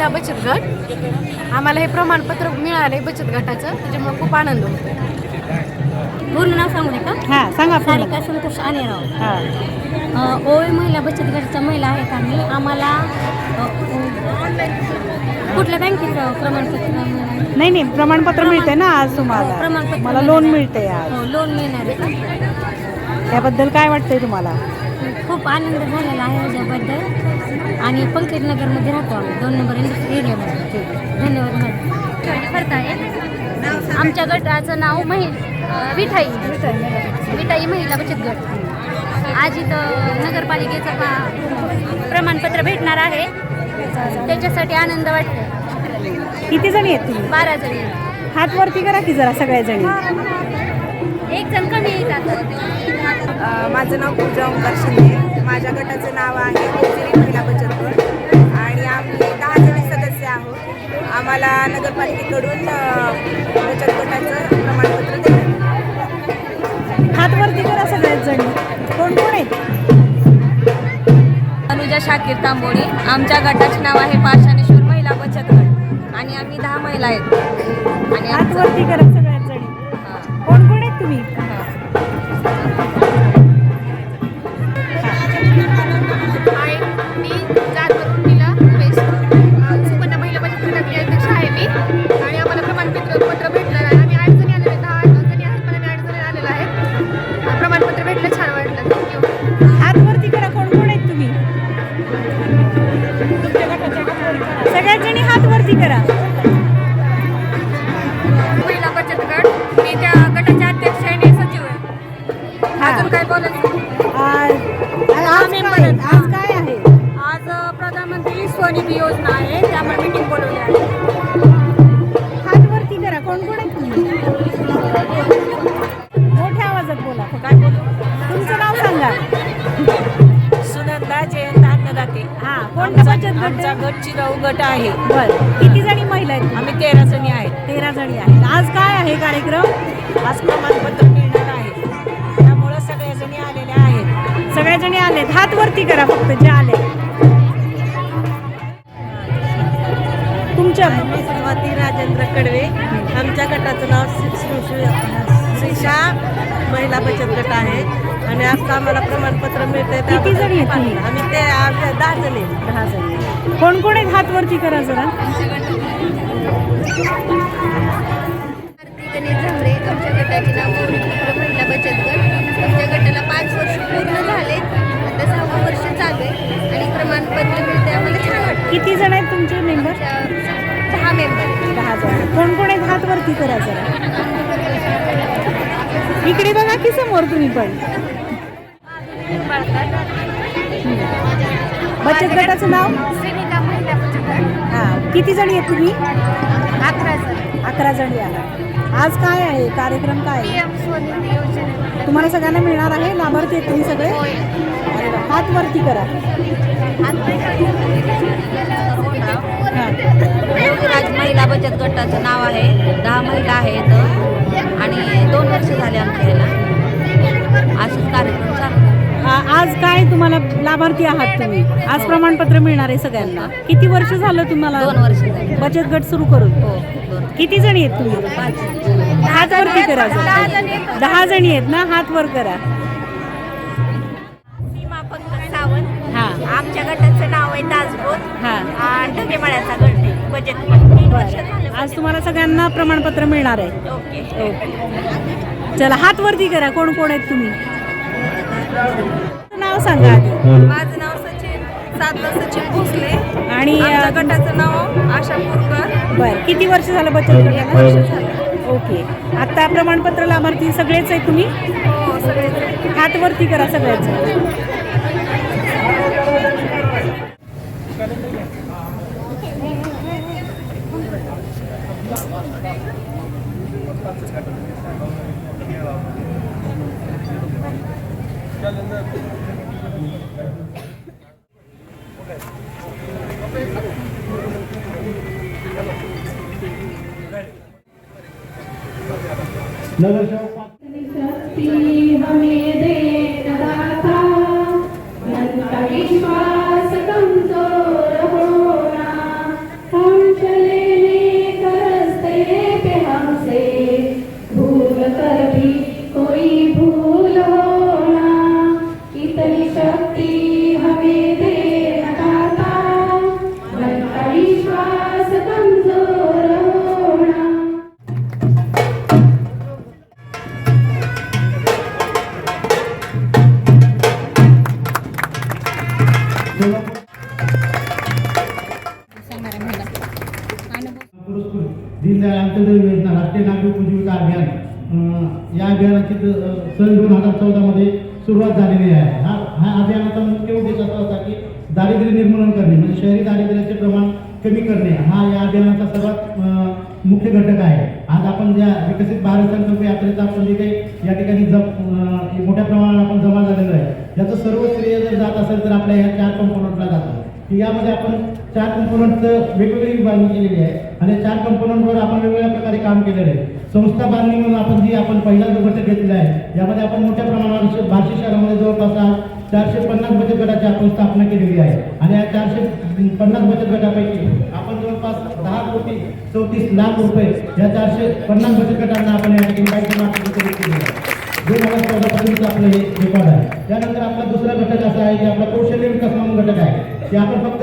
महिला बचत गट आम्हाला हे प्रमाणपत्र मिळाले बचत गटाचं त्याच्यामुळे खूप आनंद होतो पूर्ण नाव सांगू का हा सांगा. सारिका संतोष आलेराव. हा. ओवी महिला बचत गटाच्या महिला आहेत आम्ही आम्हाला कुठल्या बँकेचं प्रमाणपत्र? नाही नाही प्रमाणपत्र मिळते ना आज तुम्हाला. प्रमाणपत्र मला लोन मिळते आज. हो लोन मिळणार आहे का? त्याबद्दल काय वाटतंय तुम्हाला? खूप आनंद झालेला आहे याच्याबद्दल. आणि पंकज नगरमध्ये राहतो आम्ही. दोन नंबर इंडस्ट्री एरियामध्ये धन्यवाद मॅडम. आमच्या गटाचं नाव महि विठाई. विठाई महिला बचत गट. आज इथं नगरपालिकेचं प्रमाणपत्र भेटणार आहे. त्याच्यासाठी आनंद वाटतो किती जणी आहेत तुम्ही? बारा जणी हात वरती करा की जरा सगळ्या जणी? एक जण कमी येतात. माझं नाव पूजा ओंकार शिंदे. माझ्या गटाचं नाव आहे गोजिरी महिला बचत गट. आणि आम्ही दहा जणी सदस्य आहोत. आम्हाला नगरपालिकेकडून बचत गटाचं प्रमाणपत्र देण्यात आलं. हात वरती करा सगळ्याच जणी. कोण कोण आहेत अनुजा शाकीर तांबोळी. आमच्या गटाचे नाव आहे पाषाणेश्वर महिला बचत गट. आणि आम्ही दहा महिला आहेत. आणि हात आमचं- वरती करा सगळ्याच जणी. हा. कोण कोण आहेत तुम्ही? आहे त्यामुळे मीटिंग बोलवली आहे. हात वरती करा कोण कोण मोठ्या आवाजात बोला. काय बोलू? तुमचं नाव सांगा. सुनंदा जयंत अन्नदाते. हा कोणता बचत गट आमचा आहे? गट चिराऊ गट आहे. बर किती जणी महिला आहेत? आम्ही तेरा जणी आहेत. तेरा जणी आहेत. आज काय आहे कार्यक्रम? आज प्रमाणपत्र मिळणार आहे. त्यामुळं सगळ्या जणी आलेल्या आहेत. सगळ्या जणी आलेत. हात वरती करा फक्त जे आले तुमच्या मी स्वाती राजेंद्र कडवे. आमच्या गटाचं नाव श्री- श्री- श्री- श्रीशा महिला बचत गट आहे. आणि आज आम्हाला प्रमाणपत्र मिळते किती जणी आहेत तुम्ही? आम्ही ते आम्ही दहा जणी दहा जणी. कोण कोण आहेत? हात वरती करा जरा. आमच्या गटाचे नाव महिला बचत गट. आमच्या गटाला पाच वर्ष पूर्ण झालेत. आता सहावं वर्ष चालू आहे आणि प्रमाणपत्र मिळते आम्हाला छान वाटतं. किती जण आहेत तुमचे मेंबर दहा मेंबर दहा जण. कोण कोण आहेत? हात वरती करा जरा. इकडे बघा की समोर तुम्ही पण. बचत गटाचं नाव? हा. किती जणी आहेत तुम्ही? अकरा जण. अकरा जणी आहात. आज काय आहे? कार्यक्रम काय आहे? तुम्हाला सगळ्यांना मिळणार आहे? लाभार्थी आहेत तुम्ही सगळे. हात वरती करा. हा. महिला बचत गटाचं नाव आहे. दहा महिला आहेत. आणि दोन वर्ष झाले आमच्या ह्याला. असंच कार्यक्रम चालू आज काय तुम्हाला लाभार्थी आहात तुम्ही? आज प्रमाणपत्र मिळणार आहे सगळ्यांना. किती वर्ष झालं तुम्हाला दोन वर्ष झाले. बचत गट सुरू करून? हो किती जणी आहेत तुम्ही? हात वरती करा. जरा. दहा जणी आहेत ना? हात वर करा. सीमा पंकज सावंत. हा. आमच्या गटाचं नाव आहे ताजबोध हा. आणि ढगेमाळ्याचा गट आहे. बचत गट. तीन वर्ष झाले आज तुम्हाला सगळ्यांना प्रमाणपत्र मिळणार आहे. ओके. ओके. चला हात वरती करा. कोण कोण आहेत तुम्ही? नाव सांगा माझं नाव सचिन साधना सचिन भोसले. आणि आमच्या गटाचं नाव आशा पुरकर बरं किती वर्ष झालं बचत गटाला? ओके. आता प्रमाणपत्र लाभार्थी सगळेच आहे तुम्ही? हो सगळे हात वरती करा सगळ्याच. नगरसेवक शक्ति कमी करणे. हा या अभियानाचा सर्वात मुख्य घटक आहे. आज आपण ज्या विकसित भारत संकल्प यात्रेचा आपण जे काही या ठिकाणी जप मोठ्या प्रमाणात आपण जमा झालेलो आहे याचं सर्व श्रेय जर जात असेल तर आपल्या ह्या चार कंपोनंटला जातं. की यामध्ये आपण चार कंपोनंटचं वेगवेगळी विभागणी केलेली आहे. आणि चार कंपोनंटवर आपण वेगवेगळ्या प्रकारे काम केलेलं आहे. संस्था बांधणी म्हणून आपण जी आपण पहिला जो घटक घेतलेला आहे यामध्ये आपण मोठ्या प्रमाणावर बार्शी शहरामध्ये जवळपास चारशे पन्नास बचत गटाची आपण स्थापना केलेली आहे. आणि या चारशे पन्नास बचत गटापैकी आपण जवळपास दहा कोटी चौतीस लाख रुपये या चारशे पन्नास बचत गटांना आपण या ठिकाणी आपलं हे रेकॉर्ड आहे. त्यानंतर आपला दुसरा घटक असा आहे की आपला कौशल्य विकास म्हणून घटक आहे. की आपण फक्त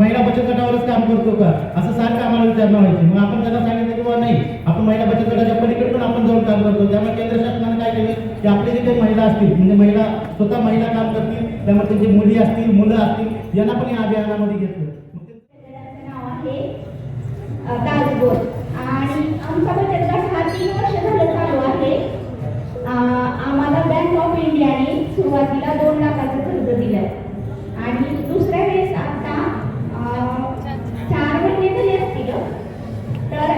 महिला बचत गटावरच काम करतो का? असं सारखं आम्हाला विचारणं व्हायची. मग आपण त्यांना सांगितलं की बुवा नाही आपण महिला बचत गटाच्या पलीकडे पण आपण जाऊन काम करतो. त्यामुळे केंद्र शासनाने काय केलं? की आपले जे काही महिला असतील म्हणजे महिला स्वतः महिला काम करतील त्यामुळे त्यांची मुली असतील मुलं असतील यांना पण या अभियानामध्ये घेतलं. आणि आमचा बचत गट हा तीन वर्ष झालं चालू आहे आम्हाला बँक ऑफ इंडियाने सुरुवातीला दोन लाखाचं कर्ज दिलं आणि दुसऱ्या वेळेस आता चार महिने झाले असतील तर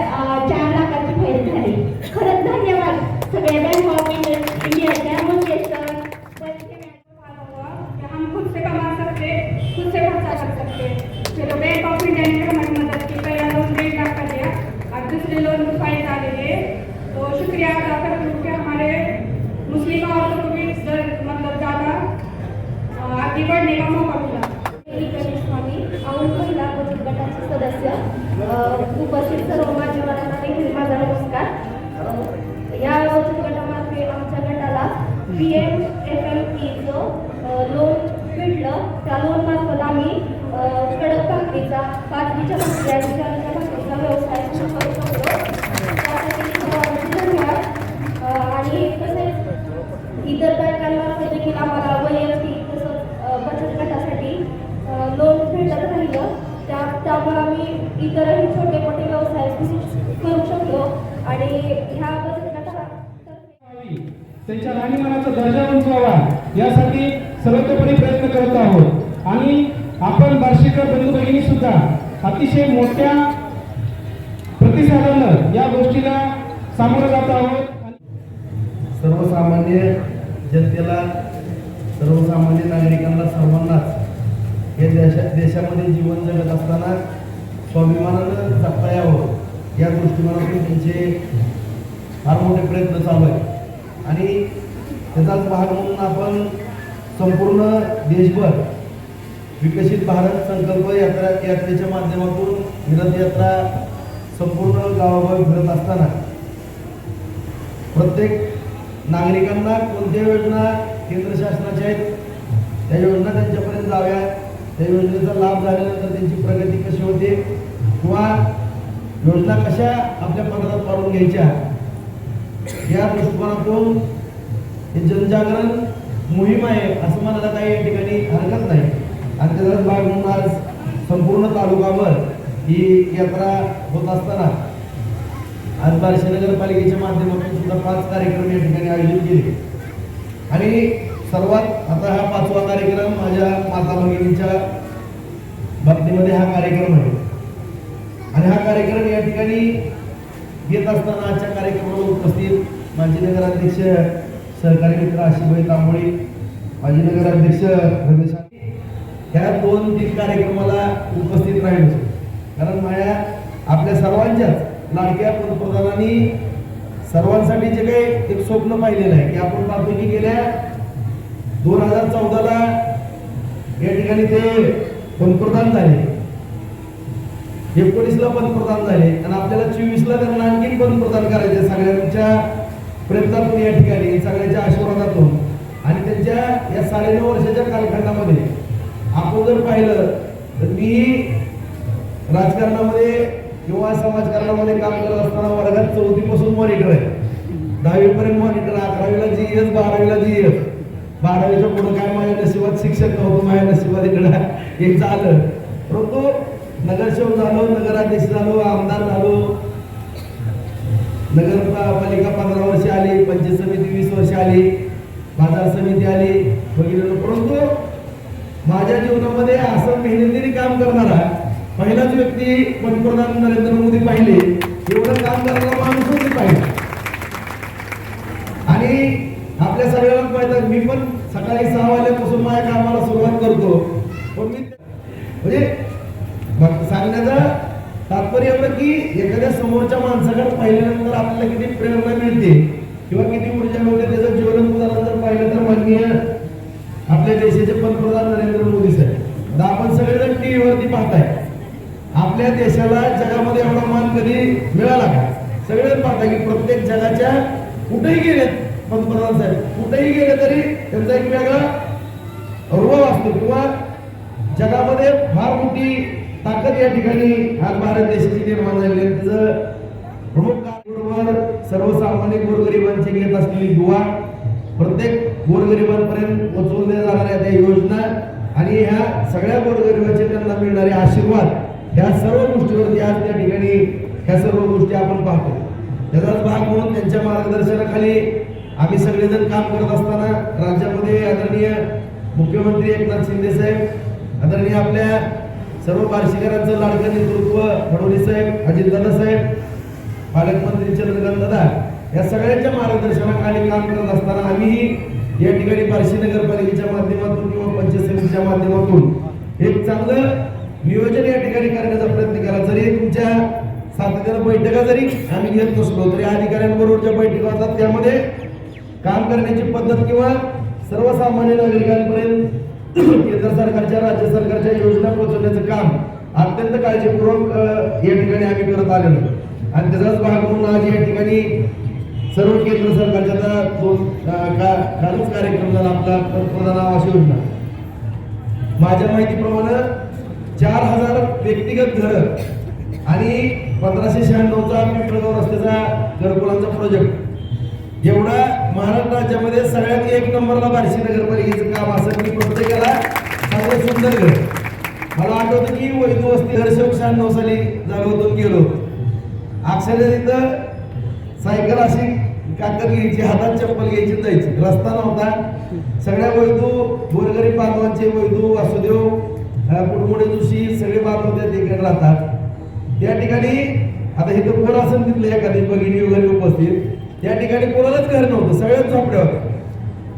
चार लाखाची फाईल झाली. खरंच धन्यवाद सगळ्या बँक ऑफ इंडियाच्या मंगेश सर पैसे कि हम खुद से कमा सकते खुद से खर्चा कर सकते चलो बैंक ऑफ इंडिया ने हमारी मदद की पहला लोन डेढ़ लाख का दिया और दूसरे लोन में फायदा आ रही है तो शुक्रिया अदा करती हूँ कि हमारे मुस्लिम औरतों को भी दर- मतलब ज़्यादा अ, आगे बढ़ने का मौका मिला गणेश स्वामी औंध महिला बचत गटाचे सदस्य अ, उपस्थित सर्व मान्यवरांना देखील माझा नमस्कार अ, या बचत गटामार्फे आमच्या गटाला पी एम एफ एम ईचं लोन भेटलं त्या लोन मार्फत आम्ही अ, कडक भाकरीचा बाजरीच्या भाकरी आणि ज्वारीच्या भाकरीचा व्यवसाय सुरू करू शकतो त्यासाठी सर्वांचे धन्यवाद अ, आणि तसेच इतर बँकांमार्फत देखील आम्हाला वैयक्तिक तसंच बचत गटासाठी लोन भेटत राहिलं त्या त्यामुळे आम्ही इतरही छोटे मोठे व्यवसाय करू शकतो. आणि ह्या बचत गटाला त्यांच्या राहणीमानाचा दर्जा उंचवावा यासाठी सर्वतोपरी प्रयत्न करत आहोत. आणि आपण बार्शीकर बंधू भगिनी सुद्धा अतिशय मोठ्या प्रतिसादानं या गोष्टीला सामोरं जात आहोत. सर्वसामान्य जनतेला सर्वसामान्य नागरिकांना सर्वांनाच या देशा देशामध्ये जीवन जगत असताना स्वाभिमानानं जगता यावं या दृष्टिकोनातून त्यांचे फार मोठे प्रयत्न चालू आहेत. आणि त्याचाच भाग म्हणून आपण संपूर्ण देशभर विकसित भारत संकल्प यात्रा यात्रेच्या माध्यमातून मिरज यात्रा संपूर्ण गावागावी फिरत असताना प्रत्येक नागरिकांना कोणत्या योजना केंद्र शासनाच्या आहेत? त्या योजना त्यांच्यापर्यंत जाव्या. त्या योजनेचा लाभ झाल्यानंतर त्यांची प्रगती कशी होते? किंवा योजना कशा आपल्या पदरात पाडून घ्यायच्या? या दृष्टिकोनातून हे जनजागरण मोहीम आहे असं म्हणायला काही या ठिकाणी हरकत नाही. आणि त्याचाच भाग म्हणून आज संपूर्ण तालुकावर ही यात्रा होत असताना आज बार्शी नगरपालिकेच्या माध्यमातून सुद्धा पाच कार्यक्रम या ठिकाणी आयोजित केले. आणि सर्वात आता हा पाचवा कार्यक्रम माझ्या माता भगिनीच्या बाबतीमध्ये हा कार्यक्रम आहे. आणि हा कार्यक्रम या ठिकाणी घेत असताना आजच्या कार्यक्रमाला उपस्थित माजी नगराध्यक्ष सहकारी मित्र आशिभाई तांबोळी माजी नगराध्यक्ष रमेश ह्या दोन तीन कार्यक्रमाला उपस्थित राहिलो कारण माझ्या आपल्या सर्वांच्याच लाडक्या पंतप्रधानांनी सर्वांसाठी जे काही एक स्वप्न पाहिलेलं आहे की आपण पाहतो की गेल्या दोन हजार चौदाला या ठिकाणी ते पंतप्रधान झाले. एकोणीसला पंतप्रधान झाले आणि आपल्याला चोवीसला त्यांना आणखी पंतप्रधान करायचे सगळ्यांच्या प्रयत्नातून या ठिकाणी सगळ्यांच्या आशीर्वादातून. आणि त्यांच्या या साडेनऊ वर्षाच्या कालखंडामध्ये आपण जर पाहिलं तर मी राजकारणामध्ये किंवा समाजकारणामध्ये काम करत असताना वर्गात चौथीपासून मॉनिटर आहे. दहावीपर्यंत मॉनिटर अकरावीला जी एस बारावीला जी एस बारावीच्या पुढे काय माझ्या नशिबात शिक्षक नव्हतं माझ्या नशिबात इकडं एक झालं. परंतु नगरसेवक झालो नगराध्यक्ष झालो आमदार झालो. नगरपालिका पंधरा वर्ष आली पंचायत समिती वीस वर्ष आली बाजार समिती आली वगैरे परंतु माझ्या जीवनामध्ये असं मेहनतीने काम करणारा पहिलाच व्यक्ती पंतप्रधान नरेंद्र मोदी पाहिले एवढं काम करणारा माणूसच मी पाहिजे आणि आपल्या सगळ्यांना माहीत मी पण सकाळी सहा वाजल्यापासून माझ्या कामाला सुरुवात करतो. पण मी म्हणजे सांगण्याचा सांगण्याचं तात्पर्य एवढं की एखाद्या समोरच्या माणसाकडे पाहिल्यानंतर आपल्याला किती प्रेरणा मिळते किंवा किती ऊर्जा मिळते त्याचं जीवन उदाहरण जर पाहिलं तर माननीय आपल्या देशाचे पंतप्रधान नरेंद्र मोदी साहेब आता आपण सगळेजण टीव्ही वरती पाहताय आपल्या देशाला जगामध्ये एवढा मान कधी मिळाला का सगळेच पाहताय की प्रत्येक जगाच्या कुठेही गेलेत पंतप्रधान साहेब कुठेही गेले तरी त्यांचा एक वेगळा रुबाब असतो किंवा जगामध्ये फार मोठी ताकद या ठिकाणी आज भारत देशाची निर्माण झालेली आहे त्याचं प्रमुख कार्याबरोबर सर्वसामान्य गोरगरिबांची घेत असलेली दुवा प्रत्येक गोरगरिबांपर्यंत पोहोचवल्या जाणाऱ्या त्या योजना आणि ह्या सगळ्या गोरगरिबाचे त्यांना मिळणारे आशीर्वाद ह्या सर्व गोष्टीवरती आज त्या ठिकाणी ह्या सर्व गोष्टी आपण पाहतो. त्याचाच भाग म्हणून त्यांच्या मार्गदर्शनाखाली आम्ही सगळेजण काम करत असताना राज्यामध्ये आदरणीय मुख्यमंत्री एकनाथ शिंदे साहेब आदरणीय आपल्या सर्व बार्शीकरांचं लाडकं नेतृत्व फडणवीस साहेब अजितदादा साहेब पालकमंत्री चंद्रकांत दादा या सगळ्यांच्या मार्गदर्शनाखाली काम करत असताना आम्हीही या ठिकाणी बार्शी नगरपालिकेच्या माध्यमातून किंवा पंचायत समितीच्या माध्यमातून एक चांगलं नियोजन या ठिकाणी करण्याचा प्रयत्न केला. जरी तुमच्या सातत्यानं बैठका जरी आम्ही घेत नसलो तरी अधिकाऱ्यांबरोबर ज्या बैठका होतात त्यामध्ये काम करण्याची पद्धत किंवा सर्वसामान्य नागरिकांपर्यंत केंद्र सरकारच्या राज्य सरकारच्या योजना पोहोचवण्याचं काम अत्यंत काळजीपूर्वक या ठिकाणी आम्ही करत आलेलो. आणि त्याचाच भाग म्हणून आज या ठिकाणी सर्व केंद्र सरकारच्या आता दोन का- कालच कार्यक्रम झाला आपला पंतप्रधान आवास योजना माझ्या माहितीप्रमाणे चार हजार व्यक्तिगत घर आणि पंधराशे शहाण्णवचा पिंपळगाव रस्त्याचा घरकुलांचा प्रोजेक्ट एवढा महाराष्ट्र राज्यामध्ये सगळ्यात एक नंबरला बार्शी नगरपालिकेचं काम असं मी प्रत्येकाला चांगलं सुंदर घर. मला आठवतं की वैद्य वस्ती हर्षक शहाण्णव साली जागवतून गेलो अक्षरशः तिथं सायकल अशी काकत घ्यायची हातात चप्पल घ्यायची जायची. रस्ता नव्हता. सगळ्या वैदू गोरगरीब बांधवांचे वैदू वासुदेव अं, कुडमुडे जोशी सगळे बांधव त्या ठिकाणी राहतात. त्या ठिकाणी आता इथं कोण असेल तिथलं एखादी भगिनी वगैरे उपस्थित. त्या ठिकाणी कोणालाच घर नव्हतं सगळ्याच झोपड्या होत्या.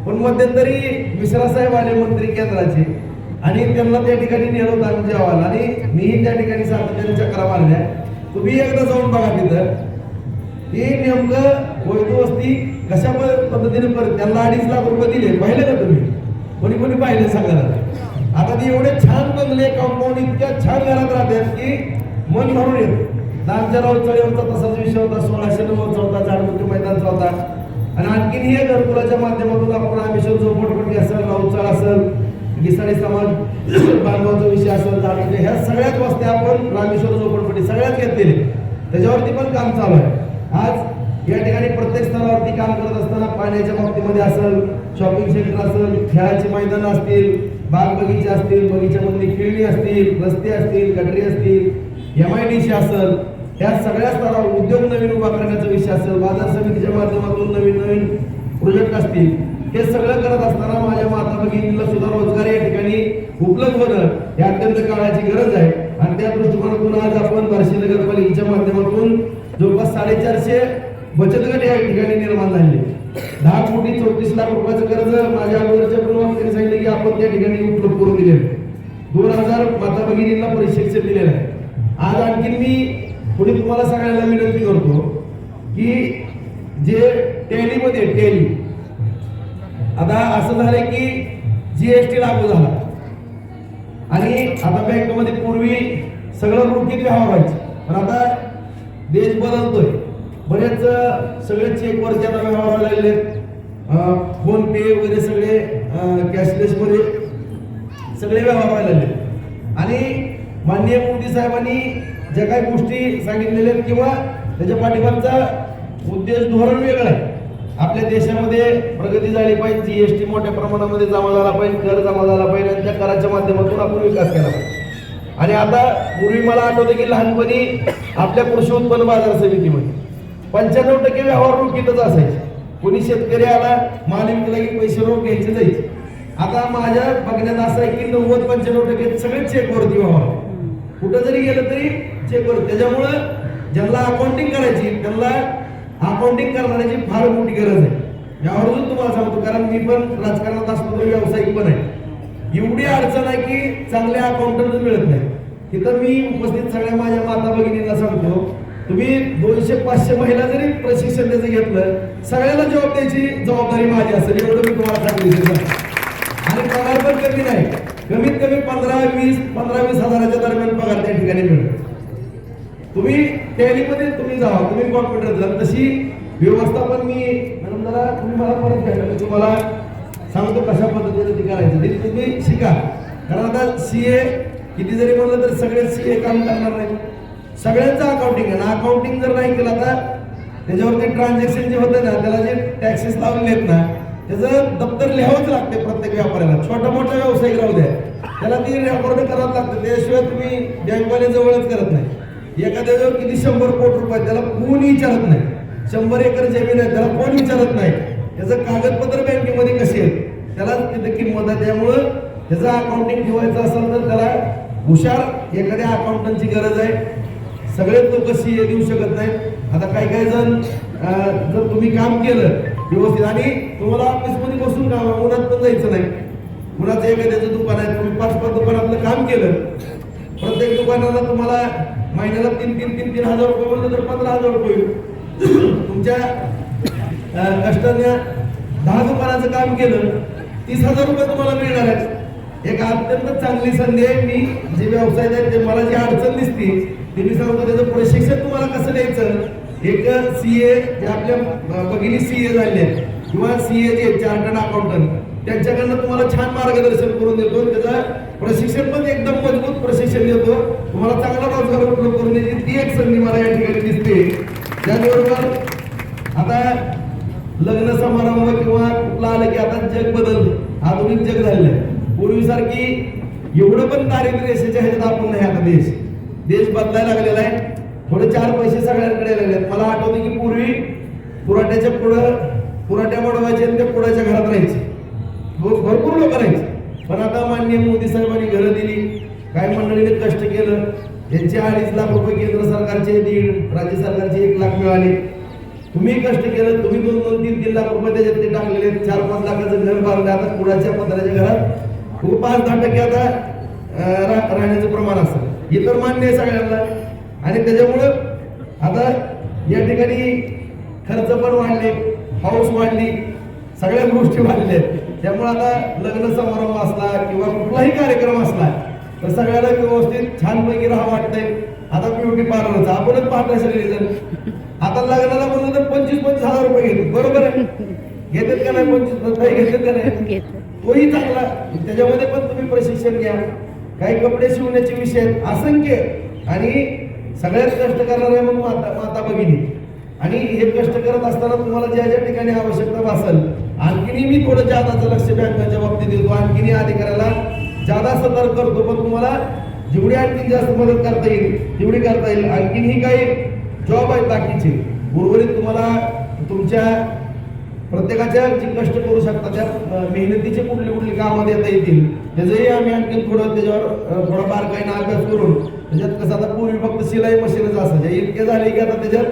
पण मध्यंतरी मिश्रा साहेब आले मंत्री केंद्राचे. आणि त्यांना त्या ठिकाणी नेलं होतं आम्ही जेवायला. आणि मीही त्या ठिकाणी सातत्याने चक्रा मारल्या. तुम्ही एकदा जाऊन बघा तिथं. हे नेमकं वैद्य वस्ती कशा पद्धतीने परत त्यांना अडीच लाख रुपये दिले. पाहिले का तुम्ही? कोणी कोणी पाहिले सांगा आता ते एवढे छान बंगले कंपाऊंड इतक्या छान घरात राहतात की मन भरून येत. आमच्या राऊतवाडीवरचा तसाच विषय होता सोळाशे नव्वदचा होता झाडमुक्ती मैदानचा होता. आणि आणखीन हे घरकुलाच्या माध्यमातून आपण रामेश्वर झोपडपट्टी असेल नवचाळ असेल गिसाडी समाज बांधवाचा विषय असेल झाडमुक्ती ह्या सगळ्याच वस्त्या आपण रामेश्वर झोपडपट्टी सगळ्यात घेतलेले त्याच्यावरती पण काम चालू आहे. आज या ठिकाणी प्रत्येक स्तरावरती काम करत असताना पाण्याच्या बाबतीमध्ये असेल शॉपिंग सेंटर असेल खेळाची मैदानं असतील बाग बगीचे असतील बगीच्यामधली खेळणी असतील रस्ते असतील गटरी असतील एम आय डी सी असेल या सगळ्या स्तरावर उद्योग नवीन उभा करण्याचा विषय असेल बाजार समितीच्या माध्यमातून नवीन नवीन प्रोजेक्ट असतील हे सगळं करत असताना माझ्या माता भगिनीला सुद्धा रोजगार या ठिकाणी उपलब्ध होणं हे अत्यंत काळाची गरज आहे. आणि त्या दृष्टिकोनातून आज आपण बार्शी नगरपालिकेच्या माध्यमातून जवळपास साडेचारशे बचत गट या ठिकाणी निर्माण झाले. दहा कोटी चौतीस लाख रुपयाचं कर्ज माझ्या अगोदरच्या प्रमुखांनी सांगितलं की आपण त्या ठिकाणी उपलब्ध करून दिले दोन हजार माता भगिनींना परिशिक्षण दिलेलं आहे. आज आणखी मी पुढे तुम्हाला सगळ्यांना विनंती करतो की जे टॅलीमध्ये टॅली. आता असं झालंय की जीएसटी लागू झाला. आणि आता बँकेमध्ये पूर्वी सगळं रोखीत व्यवहार व्हायचे. पण आता देश बदलतोय. बरेच अं, सगळे चेकवर आता व्यवहार व्हायला लागले फोन पे वगैरे सगळे कॅशलेस मध्ये सगळे व्यवहार व्हायला लागले आणि माननीय मोदी साहेबांनी ज्या काही गोष्टी सांगितलेल्या आहेत किंवा त्याच्या पाठिंबाचा उद्देश धोरण वेगळं आहे. आपल्या देशामध्ये प्रगती झाली पाहिजे जीएसटी मोठ्या प्रमाणामध्ये जमा झाला पाहिजे कर जमा झाला पाहिजे आणि त्या कराच्या माध्यमातून आपण विकास केला पाहिजे. आणि आता पूर्वी मला आठवतं की लहानपणी आपल्या कृषी उत्पन्न बाजार समितीमध्ये पंच्याण्णव टक्के व्यवहार रोखीतच असायचे. कोणी शेतकरी आला माल विकला की पैसे रोख घ्यायचे जायचे. आता माझ्या बघण्यात असं आहे की नव्वद पंच्याण्णव टक्के सगळे चेकवरती व्यवहार कुठं जरी गेलं तरी चेकवर त्याच्यामुळं ज्यांना अकाउंटिंग करायची त्यांना अकाउंटिंग करण्याची फार मोठी गरज आहे. यावरून तुम्हाला सांगतो कारण मी पण राजकारणात असतो तर व्यावसायिक पण आहे. एवढी अडचण आहे की चांगले अकाउंटंट मिळत नाही. तिथं मी उपस्थित सगळ्या माझ्या माता भगिनींना सांगतो तुम्ही दोनशे पाचशे महिला जरी प्रशिक्षण त्याचं घेतलं सगळ्याला जॉब द्यायची जबाबदारी माझी असेल एवढं मी तुम्हाला सांगितलं आणि पगार पण कमी नाही. कमीत कमी पंधरा वीस पंधरा वीस हजाराच्या दरम्यान पगार त्या ठिकाणी मिळतो. तुम्ही टॅलीमध्ये तुम्ही जावा तुम्ही कॉम्प्युटर जा तशी व्यवस्थापन मी मॅडम जरा तुम्ही मला परत घ्या म्हणजे तुम्हाला सांगतो कशा पद्धतीने ते करायचं. ते तुम्ही शिका. कारण आता सी ए किती जरी म्हणलं तर सगळे सी ए काम करणार नाही सगळ्यांचं अकाउंटिंग आहे ना. अकाउंटिंग जर नाही केलं त्याच्यावर त्याच्यावरती ट्रान्झॅक्शन जे होतं ना त्याला जे टॅक्सेस लावलेले आहेत ना त्याचं दप्तर लिहावंच लागते प्रत्येक व्यापाऱ्याला. छोटा मोठा व्यावसायिक राहू द्या. त्याला ती रेकॉर्ड करावं लागतं. त्याशिवाय तुम्ही बँकवाले जवळच करत नाही. एखाद्याजवळ किती शंभर कोटी रुपये त्याला कोणी विचारत नाही. शंभर एकर जमीन आहे त्याला कोण विचारत नाही. त्याचं कागदपत्र मध्ये कसे आहेत त्यालाच तिथे किंमत आहे. त्यामुळं त्याचं अकाउंटिंग ठेवायचं असेल तर त्याला हुशार एखाद्या अकाउंटंटची गरज आहे. सगळेच लोक सी ए देऊ शकत नाहीत. आता काही काही जण जर तुम्ही काम केलं व्यवस्थित आणि तुम्हाला ऑफिसमध्ये बसून काम उन्हात पण जायचं नाही. कुणाचं एखाद्याचं दुकान आहे तुम्ही पाच पाच दुकानातलं काम केलं. प्रत्येक दुकानाला तुम्हाला महिन्याला तीन तीन तीन तीन हजार रुपये म्हणलं तर पंधरा हजार रुपये होईल. तुमच्या कष्टाने दहा दुकानाचं काम केलं तीस हजार रुपये तुम्हाला मिळणार आहेत. एक अत्यंत चांगली संधी आहे मी जे व्यवसाय ते मला जी अडचण दिसते ते मी सांगतो त्याचं प्रशिक्षण तुम्हाला कसं द्यायचं? एक सी ए जे आपल्या अं, भगिनी सी ए झाले आहेत किंवा सी ए जे चार्टर्ड अकाउंटंट त्यांच्याकडनं तुम्हाला छान मार्गदर्शन करून देतो त्याचं प्रशिक्षण पण एकदम मजबूत प्रशिक्षण देतो. तुम्हाला चांगला रोजगार उपलब्ध करून द्यायची ती एक संधी मला या ठिकाणी दिसते. त्याचबरोबर आता लग्न समारंभ किंवा कुठला आलं की आता जग बदल आधुनिक जग झालेलं आहे. पूर्वीसारखी एवढं पण दारिद्र्य रेषेच्या ह्याच्यात आपण नाही आता देश. देश बदलायला लागलेला आहे. थोडे चार पैसे सगळ्यांकडे लागले आहेत मला आठवतं की पूर्वी पुराट्याच्या पुढं पुराट्या वाढवायचे आणि ते पुढाच्या घरात राहायचे. भरपूर लोक राहायचे. पण आता माननीय मोदी साहेबांनी घरं दिली. काही मंडळीने कष्ट केलं. यांचे अडीच लाख रुपये केंद्र सरकारचे दीड राज्य सरकारचे एक लाख मिळाले. तुम्ही कष्ट केलं तुम्ही दोन दोन तीन तीन लाख रुपये त्याच्यात ते टाकलेले आहेत. चार पाच लाखाचं घर बांधलं आता पुढाच्या पत्राच्या घरात. खूप पाच दहा टक्के आता राहण्याचं प्रमाण असतं. हे तर मान्य आहे सगळ्यांना. आणि त्याच्यामुळं आता या ठिकाणी खर्च पण वाढले हाऊस वाढली सगळ्या गोष्टी वाढल्या आहेत. त्यामुळे आता लग्न समारंभ असला किंवा कुठलाही कार्यक्रम असला तर सगळ्याला व्यवस्थित छानपैकी राहा वाटतंय. आता ब्युटी पार्लरचा आपणच पाहताय सगळेजण आता लग्नाला म्हणलं तर पंचवीस पंचवीस हजार रुपये घेतात बरोबर आहे? घेतात का नाही पंचवीस? नाही घेतात का नाही? तोही चांगला. त्याच्यामध्ये पण तुम्ही प्रशिक्षण घ्या. काही कपडे शिवण्याचे विषय आहेत. असंख्य आणि सगळ्यात कष्ट करणारे मग माता माता भगिनी. आणि हे कष्ट करत असताना तुम्हाला ज्या ज्या ठिकाणी आवश्यकता भासेल आणखीनही मी थोडं जादाचं लक्ष बँकांच्या बाबतीत देतो. आणखीनही अधिकाऱ्याला ज्यादा सतर्क करतो पण तुम्हाला जेवढी आणखी जास्त मदत करता येईल तेवढी करता येईल. आणखीनही काही जॉब आहेत बाकीचे. उर्वरित तुम्हाला तुमच्या प्रत्येकाच्या जी कष्ट करू शकता त्या मेहनतीचे कुठली कुठली कामं देता येतील. त्याचंही आम्ही आणखी थोडं त्याच्यावर अ, थोडा बारकाईनं अभ्यास करून त्याच्यात कसं आता पूर्वी फक्त शिलाई मशीनच असायच्या इतके झाले की आता त्याच्यात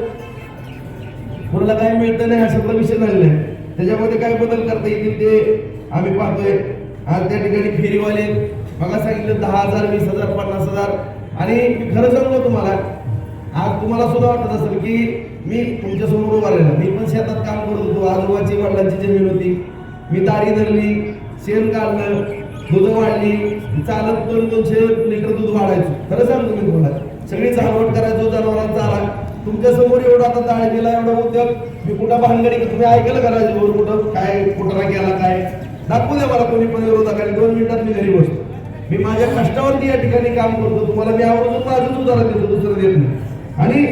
कोणाला काय मिळतं नाही अशातला विषय झालेला आहे त्याच्यामध्ये काय बदल करता येतील ते आम्ही पाहतोय. आज त्या ठिकाणी फेरीवाले मला सांगितलं दहा हजार वीस हजार पन्नास हजार. आणि मी खरं सांगतो तुम्हाला आज तुम्हाला सुद्धा वाटत असेल की मी तुमच्यासमोर उभा राहिला. मी पण शेतात काम करत होतो. आजोबाची वडिलांची जमीन होती. मी तारी धरली शेण काढलं दूध वाढली चालत दोन दोनशे लिटर दूध वाढायचो. खरं सांगतो मी तुम्हाला सगळी चालवट करायचो जनावरांचा आला तुमच्यासमोर एवढा आता दाळ दिला एवढा उद्योग. मी कुठं भानगडी तुम्ही ऐकलं करायचं कुठं? काय कुठं केला काय? दाखवू द्या मला कोणी पण विरोधकाने. दोन मिनिटात मी घरी बसतो. मी माझ्या कष्टावरती या ठिकाणी काम करतो. तुम्हाला मी आवर्जून माझंच उदाहरण देतो दुसरं देत नाही. आणि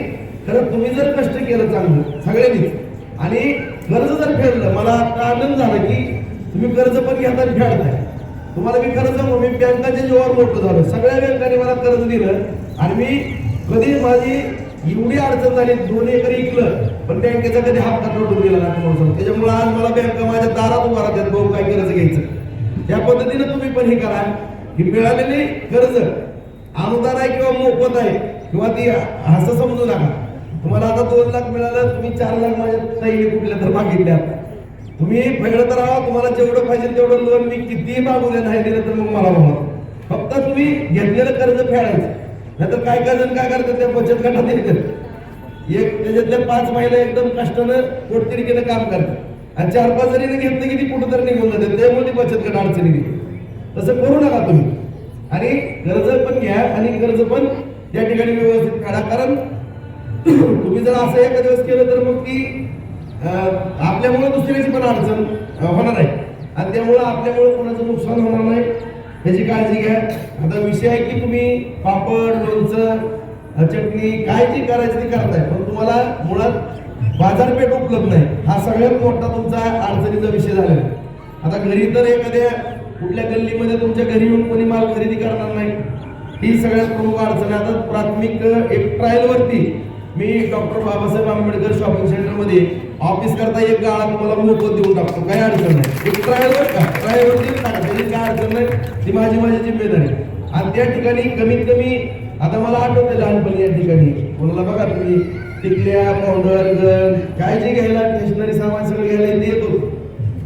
खरं तुम्ही जर कष्ट केलं चांगलं सगळ्यांनीच. आणि कर्ज जर फेडलं मला आता आनंद झाला की तुम्ही कर्ज पण घेता आणि फेडताय. तुम्हाला मी कर्ज मी बँकाच्या जीवावर मोठं झालं. सगळ्या बँकांनी मला कर्ज दिलं. आणि मी कधी माझी एवढी अडचण झाली दोन एकर इकलं पण बँकेचा कधी हप्ता तोडून गेला नाही तुम्हाला त्याच्यामुळे आज मला बँका माझ्या दारात उभा राहतात भाऊ काय कर्ज घ्यायचं. त्या पद्धतीनं तुम्ही पण हे करा. ही मिळालेली कर्ज अनुदान आहे किंवा मोफत आहे किंवा ती असं समजू नका. तुम्हाला आता दोन लाख मिळालं तुम्ही चार लाख माझ्या ताईने कुठल्या तर मागितल्या. तुम्ही फेडत राहा तुम्हाला जेवढं पाहिजे तेवढं लोन मी कितीही मागवलं नाही दिलं तर मग मला म्हणा फक्त तुम्ही घेतलेलं कर्ज फेडायचं. नाहीतर काय कर्ज काय करतात त्या बचत गटात एक त्याच्यातल्या पाच महिला एकदम कष्टानं पोटतिरिकीनं काम करतात. आणि चार पाच जरीने घेतलं की ती कुठं तर निघून जाते त्यामुळे ती बचत गट अडचणी घेते तसं करू नका तुम्ही. आणि कर्ज पण घ्या आणि कर्ज पण त्या ठिकाणी व्यवस्थित काढा. कारण तुम्ही जर असं एका दिवस केलं तर मग ती आपल्यामुळं आपल्यामुळे दुसऱ्याची पण अडचण होणार आहे. आणि त्यामुळं आपल्यामुळे कोणाचं नुकसान होणार नाही. त्याची काळजी घ्या. आता विषय आहे की तुम्ही पापड लोणचं चटणी काय जी करायची ती करताय. पण तुम्हाला मुळात बाजारपेठ उपलब्ध नाही. हा सगळ्यात मोठा तुमचा अडचणीचा विषय झालेला आहे. आता घरी तर एखाद्या कुठल्या गल्लीमध्ये तुमच्या घरी येऊन कोणी माल खरेदी करणार नाही. ही सगळ्यात प्रमुख अडचण आहे. आता प्राथमिक एक ट्रायल वरती मी डॉक्टर बाबासाहेब आंबेडकर शॉपिंग सेंटरमध्ये ऑफिस करता एक गाळा तुम्हाला मोफत देऊन टाकतो. काही अडचण नाही. एक ट्रायल वर का? ट्रायल देऊन टाका त्याची काय अडचण नाही. ती माझी माझी जिम्मेदारी. आणि त्या ठिकाणी कमीत कमी आता मला आठवते लहानपणी या ठिकाणी. कोणाला बघा तुम्ही टिकल्या पावडर गन काय जे घ्यायला स्टेशनरी सामान सगळं घ्यायला इथे येतो.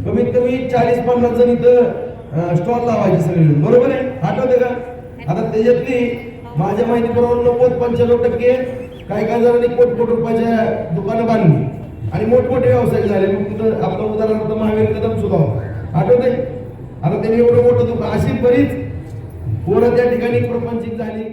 कमीत कमी चाळीस पन्नास जण इथं स्टॉल लावायचे सगळे बरोबर आहे? आठवते का? आता त्याच्यातली माझ्या माहितीप्रमाणे नव्वद पंच्याण्णव टक्के काही काही जणांनी कोट कोट रुपयाच्या दुकानं बांधली. आणि मोठमोठे व्यवसाय झाले. मग आपलं उदाहरणार्थ महावीर कदम सुद्धा होता. आठवते आता त्यांनी एवढं मोठं दुकान अशी बरीच पोरं त्या ठिकाणी प्रपंचित झाली.